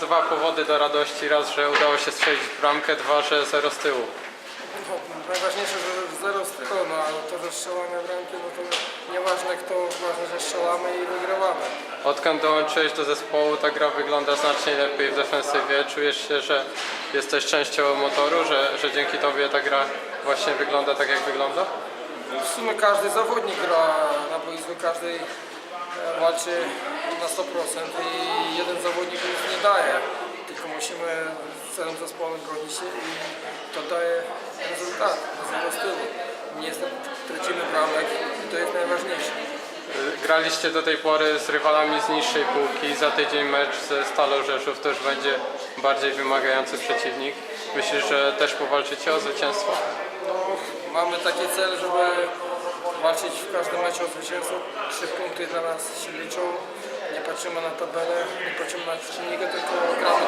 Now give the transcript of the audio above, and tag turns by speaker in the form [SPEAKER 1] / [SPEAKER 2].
[SPEAKER 1] dwa powody do radości. Raz, że udało się strzelić bramkę, dwa, że zero z tyłu.
[SPEAKER 2] No, najważniejsze, że zero z tyłu, no ale to, że strzelamy bramki, no to nieważne kto, ważne, że strzelamy i wygrywamy.
[SPEAKER 1] Odkąd dołączyłeś do zespołu, ta gra wygląda znacznie lepiej w defensywie. Czujesz się, że jesteś częścią motoru, że, że dzięki tobie ta gra właśnie wygląda tak, jak wygląda?
[SPEAKER 2] W sumie każdy zawodnik gra na boisku, każdy walczy na 100% i jeden daje. Tylko musimy z całym zespołem bronić się i to daje rezultat zero stylu. Nie tracimy bramek i to jest najważniejsze.
[SPEAKER 1] Graliście do tej pory z rywalami z niższej półki. Za tydzień mecz ze Stalą Rzeszów już będzie bardziej wymagający przeciwnik. Myślisz, że też powalczycie o zwycięstwo?
[SPEAKER 2] No, mamy taki cel, żeby walczyć w każdym meczu o zwycięstwo. Trzy punkty dla nas się liczą. Nie patrzymy na tabelę, nie patrzymy na przeciwnika, tylko gramy